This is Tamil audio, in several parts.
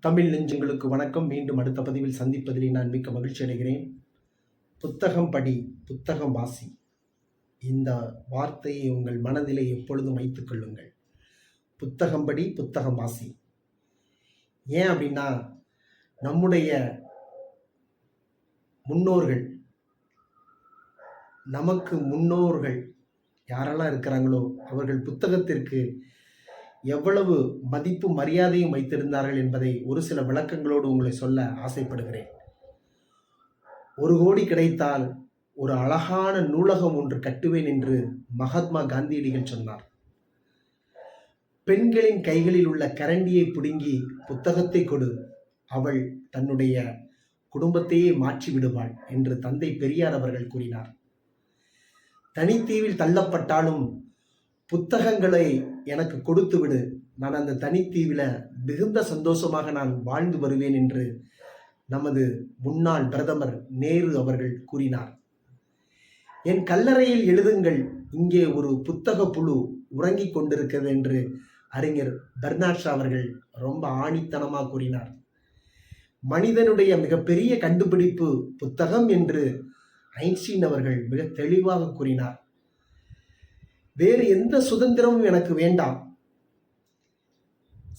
தமிழ் நெஞ்சங்களுக்கு வணக்கம். மீண்டும் அடுத்த பதிவில் சந்திப்பதில் நான் மிக்க மகிழ்ச்சி அடைகிறேன். புத்தகம் படி புத்தகம் வாசி. இந்த வார்த்தையை உங்கள் மனதிலே எப்பொழுதும் வைத்துக் கொள்ளுங்கள். புத்தகம் படி புத்தகம் வாசி. ஏன் அப்படின்னா நம்முடைய முன்னோர்கள் நமக்கு முன்னோர்கள் யாரெல்லாம் இருக்கிறாங்களோ அவர்கள் புத்தகத்திற்கு எவ்வளவு மதிப்பு மரியாதையும் வைத்திருந்தார்கள் என்பதை ஒரு சில விளக்கங்களோடு உங்களை சொல்ல ஆசைப்படுகிறேன். ஒரு கோடி கிடைத்தால் ஒரு அழகான நூலகம் ஒன்று கட்டுவேன் என்று மகாத்மா காந்தியடிகள் சொன்னார். பெண்களின் கைகளில் உள்ள கரண்டியை பிடுங்கி புத்தகத்தை கொடு. அவள் தன்னுடைய குடும்பத்தையே மாற்றி விடுவாள் என்று தந்தை பெரியார் அவர்கள் கூறினார். தனித்தீவில் தள்ளப்பட்டாலும் புத்தகங்களை எனக்கு கொடுத்து விடு நான் அந்த தனித்தீவில் மிகுந்த சந்தோஷமாக நான் வாழ்ந்து வருவேன் என்று நமது முன்னாள் பிரதமர் நேரு அவர்கள் கூறினார். என் கல்லறையில் எழுதுங்கள். இங்கே ஒரு புத்தக புழு உறங்கிக் கொண்டிருக்கிறது என்று அறிஞர் பர்னாட்ஷா அவர்கள் ரொம்ப ஆணித்தனமாக கூறினார். மனிதனுடைய மிகப்பெரிய கண்டுபிடிப்பு புத்தகம் என்று ஐன்ஸ்டீன் அவர்கள் மிக தெளிவாக கூறினார். வேறு எந்த சுதந்திரமும் எனக்கு வேண்டாம்.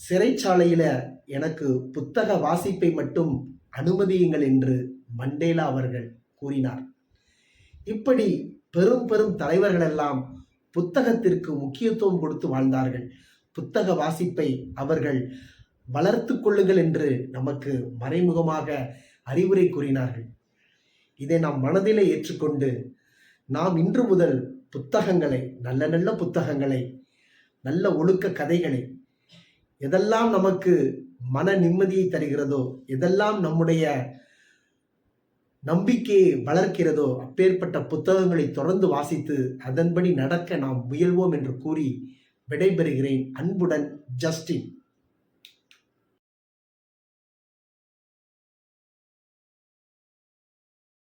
சிறைச்சாலையில எனக்கு புத்தக வாசிப்பை மட்டும் அனுமதியுங்கள் என்று மண்டேலா அவர்கள் கூறினார். இப்படி பெரும் பெரும் தலைவர்கள் எல்லாம் புத்தகத்திற்கு முக்கியத்துவம் கொடுத்து வாழ்ந்தார்கள். புத்தக வாசிப்பை அவர்கள் வளர்த்து கொள்ளுங்கள் என்று நமக்கு மறைமுகமாக அறிவுரை கூறினார்கள். இதை நாம் மனதிலே ஏற்றுக்கொண்டு நாம் இன்று முதல் புத்தகங்களை நல்ல நல்ல புத்தகங்களை நல்ல ஒழுக்க கதைகளை எதெல்லாம் நமக்கு மன நிம்மதியை தருகிறதோ எதெல்லாம் நம்முடைய நம்பிக்கையை வளர்க்கிறதோ அப்பேற்பட்ட புத்தகங்களை தொடர்ந்து வாசித்து அதன்படி நடக்க நாம் முயல்வோம் என்று கூறி விடைபெறுகிறேன். அன்புடன் ஜஸ்டின்.